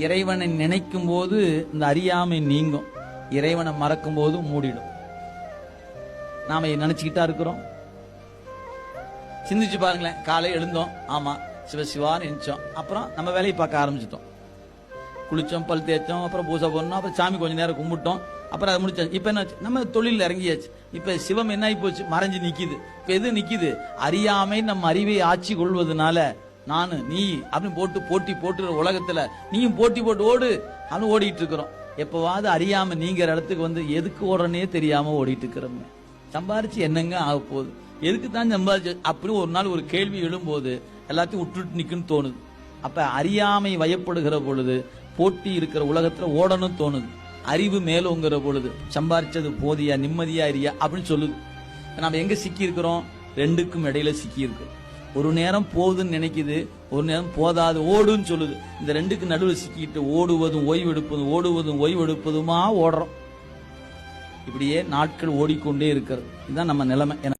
இறைவனை நினைக்கும் போது இந்த அறியாமை நீங்கும். இறைவனை மறக்கும் போது மூடிடும். நாம நினைச்சுக்கிட்டா இருக்கிறோம். சிந்திச்சு பாருங்களேன் காலை எழுந்தோம். ஆமா சிவ சிவான்னு நினைச்சோம் அப்புறம் நம்ம வேலையை பார்க்க ஆரம்பிச்சிட்டோம். குளிச்சோம் பல் தேய்ச்சோம் அப்புறம் பூஜை பண்ணோம் அப்புறம் சாமி கொஞ்ச நேரம் கும்பிட்டோம். அப்புறம் அதை முடிச்சாச்சு இப்ப என்ன ஆச்சு? நம்ம தொழில் இறங்கியாச்சு. இப்ப சிவம் என்ன ஆகி போச்சு? மறைஞ்சு நிக்குது. இப்ப எது நிக்குது? அறியாமை நம்ம அறிவை ஆட்சி கொள்வதனால நானு நீ அப்படின்னு போட்டு போட்டி போட்டு உலகத்துல நீயும் போட்டி போட்டு ஓடு அப்படின்னு ஓடிட்டு இருக்கிறோம். எப்பவாவது அறியாம நீங்கிற இடத்துக்கு வந்து எதுக்கு ஓடுறனே தெரியாம ஓடிட்டு இருக்கிறோம். சம்பாரிச்சு என்னங்க ஆக போகுது? எதுக்கு தான் சம்பாரிச்சு? அப்படி ஒரு நாள் ஒரு கேள்வி எழும்போது எல்லாத்தையும் விட்டுட்டு நிக்குன்னு தோணுது. அப்ப அறியாமை வயப்படுகிற பொழுது போட்டி இருக்கிற உலகத்துல ஓடணும் தோணுது. அறிவு மேலோங்கிற பொழுது சம்பாரிச்சது போதியா நிம்மதியா இரியா அப்படின்னு சொல்லுது. நம்ம எங்க சிக்கி இருக்கிறோம் ரெண்டுக்கும் இடையில சிக்கி இருக்கிறோம் ஒரு நேரம் போகுதுன்னு நினைக்குது ஒரு நேரம் போதாது ஓடுன்னு சொல்லுது. இந்த ரெண்டுக்கு நடுவில் சிக்கிட்டு ஓடுவதும் ஓய்வெடுப்பதும் ஓடுவதும் ஓய்வெடுப்பதுமா ஓடுறோம். இப்படியே நாட்கள் ஓடிக்கொண்டே இருக்கிறது. இதுதான் நம்ம நிலைமை.